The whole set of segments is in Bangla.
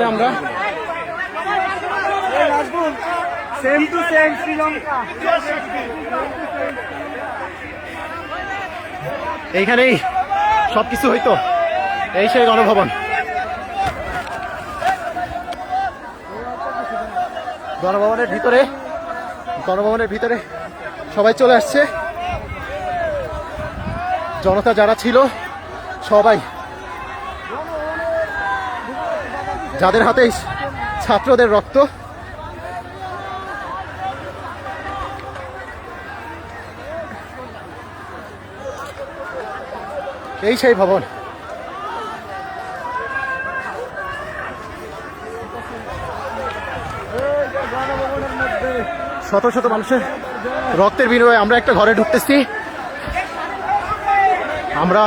গণভবনের আমরা। Same to same Sri Lanka. এইখানেই সবকিছু হইতো এই সেই গণভবন। গণভবনের ভিতরে গণভবনের ভিতরে সবাই চলে আসছে। জনতা যারা ছিল সবাই যাদের হাতে ছাত্রদের রক্ত। এই সেই ভবন। শত শত মানুষের রক্তের বিনিময়ে আমরা একটা ঘরে ঢুকতেছি। আমরা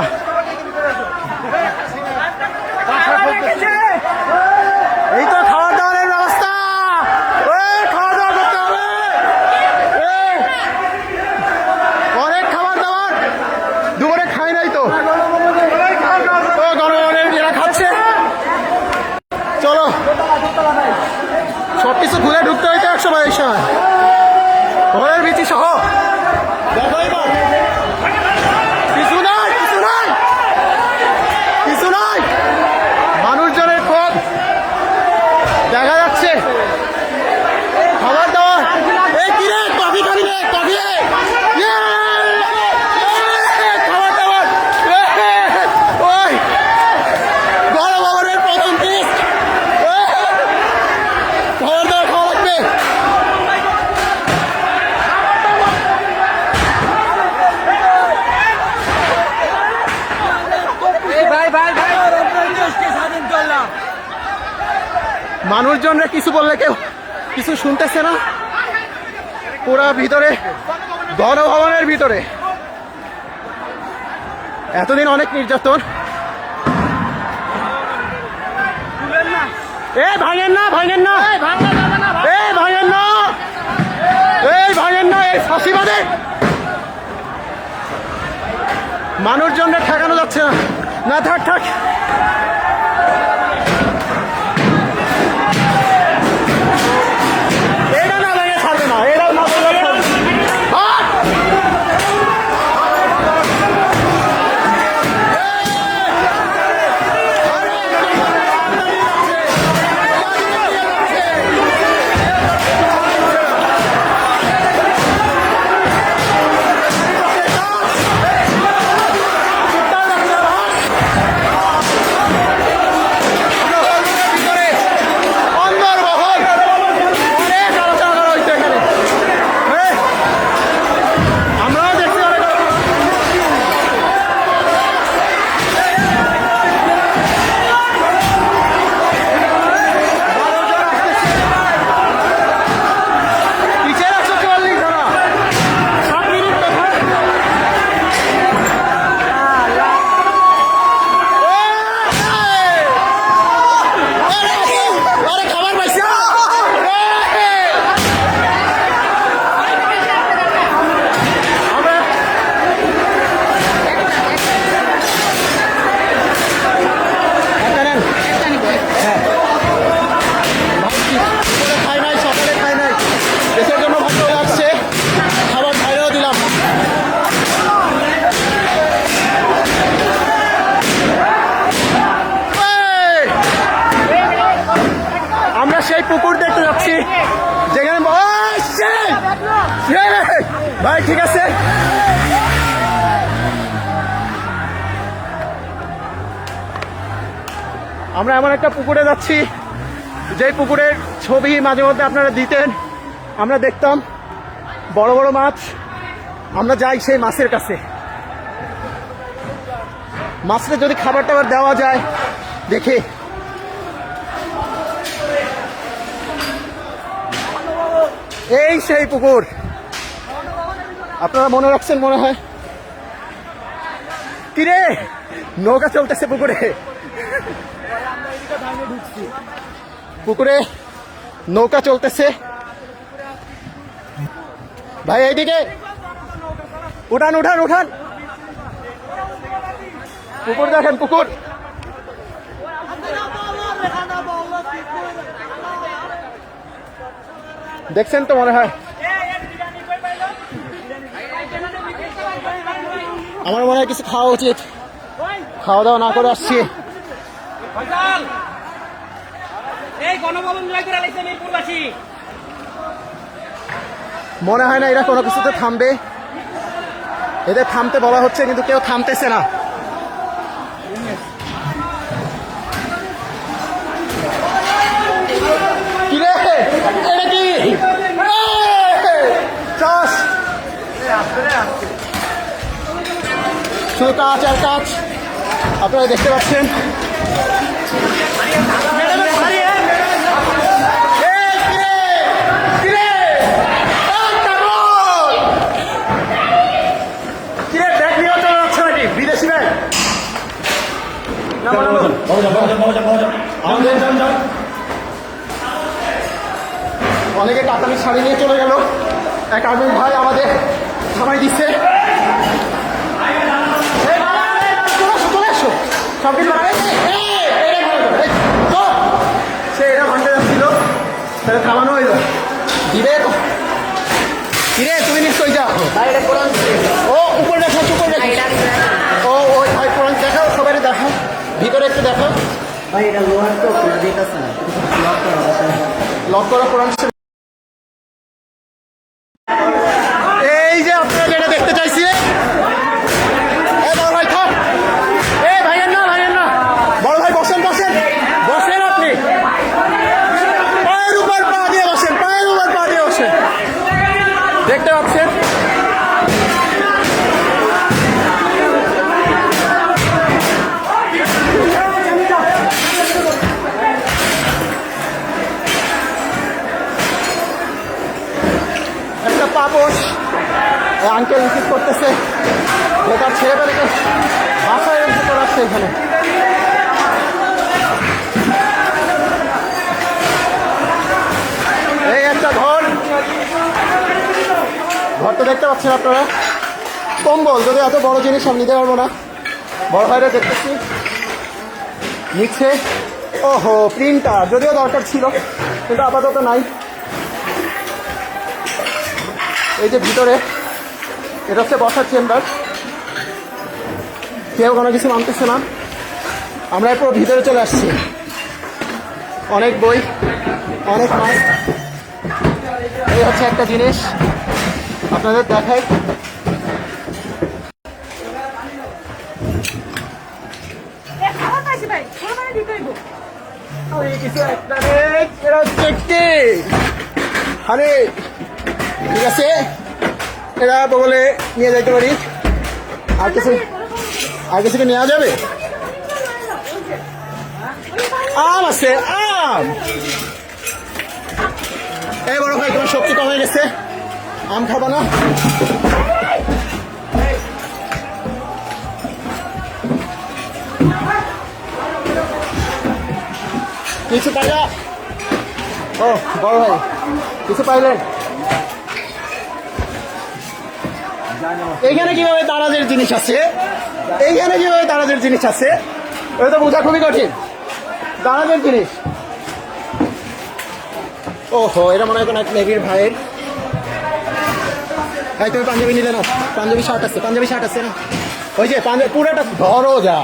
এই তো খাওয়া দাওয়ার ব্যবস্থা এই, খাওয়া দাওয়া করতে হবে এই, অনেক খাবার দাবার দুপুরে খাই নাই তো ও গণভবনের এরা খাচ্ছে চলো সব কিছু খুলে ঢুকতে হইতো এক সময় এই সময় ঘরের বিচি সহ দেখো এবার কিছু নাই কিছু নাই কিছু নাই মানুষজনের ক্ষোভ দেখা যাচ্ছে খাবার দাবার। এই কি কফি খাবি কফি ইয়ে! খাবার দাবার ওই গণভবনের প্রথম পিস খাবার দাবার খাওয়া লাগবে ভাই ভাই ভাই দেশকে স্বাধীন করলাম মানুষজনরা কিছু বললে কেউ কিছু শুনতেছে না? পুরা ভিতরে গণভবনের ভিতরে। এতদিন অনেক নির্যাতন। এ ভাঙেন না ভাঙেন না। এই ভাঙেন না। এই ভাঙেন না এই ফাঁসিবাদে। মানুষজনরা ঠেকানো যাচ্ছে না। না থাক থাক। ভাই, ঠিক আছে? আমরা এমন একটা পুকুরে যাচ্ছি যে পুকুরের ছবি মাঝে মধ্যে আপনারা দিতেন। আমরা দেখতাম বড় বড় মাছ। আমরা যাই সেই মাছের কাছে। মাছটা যদি খাবার টাবার দেওয়া যায়, দেখে। এই সেই পুকুর। আপনারা মনে রাখছেন মনে হয়? কিরে? নৌকা চলতেছে পুকুরে। পুকুরে নৌকা চলতেছে। ভাই, এইদিকে। উঠান উঠান উঠান। পুকুর দেখেন, পুকুর। দেখছেন তো মনে হয়? আমার মনে হয় কিছু খাওয়া উচিত। খাওয়া দাওয়া না করে আসছি। মনে হয় না এরা কোনো কিছুতে থামবে। এদের থামতে বলা হচ্ছে কিন্তু কেউ থামতেছে না কি রে এটা কি এই! চাষ শুধু কাজ আর কাজ, আপনারা দেখতে পাচ্ছেন? অনেকে কাতারি শাড়ি নিয়ে চলে গেল এক আর্মির ভাই আমাদের সবাই দিচ্ছে এই, চলে আসো, চলে আসো। সব কিছু। সে এটা যাচ্ছিল তাহলে থামানো হইল। দিবে কিরে তুমি নিশ্চয়ই যাও। ও উপরে দেখো উপরে দেখো। ও ওই ভাই কোরআন দেখাও সবাই দেখাও। ভিতরে একটু দেখো ভাই এটা লোহার তো লক করা কোরআন। আঙ্কেল রিসিভ করতেছে? বেকার ছেড়ে পেলে বাসায় রিসিভ করাচ্ছে এখানে। একটা ঘর। ঘরটা দেখতে পাচ্ছেন আপনারা। কম্বল, যদি এত বড় জিনিস আমি নিতে পারব না। বড় ভাইরা দেখতেছি। নিচ্ছে। ওহো, প্রিন্টার, যদিও দরকার ছিল, কিন্তু আপাতত নাই। এই যে ভিতরে। এটা হচ্ছে বসার চেম্বার। কেউ কোনো কিছু মানতেছে না। আমরা পুরো ভিতরে চলে আসছি। অনেক বই অনেক মাছ। এই হচ্ছে একটা জিনিস। আপনাদের দেখাই। মানে কিছু একটা রে। আরে ঠিক আছে। এরা বলে নিয়ে যাইতে পারি। আর কিছু আর কিছু কি নেওয়া যাবে? আম আছে, আম। এই বড় ভাই, তোমার শক্তি কমে গেছে। আম খাবা না। কিছু পাইলা? ও, বড় ভাই, কিছু পাইলেন? এইখানে কীভাবে দারাজের জিনিস আছে? এইখানে কীভাবে দারাজের জিনিস আছে? এটা তো বোঝা খুবই কঠিন। দারাজের জিনিস। ওহো, এটা মনে হয় কোনো এক নেভির ভাইয়ের। ভাই, তুমি পাঞ্জাবি নিলে না পাঞ্জাবি শার্ট আছে, পাঞ্জাবি শার্ট আছে না? ওই যে পাঞ্জাবি, পুরোটা ধরো যা।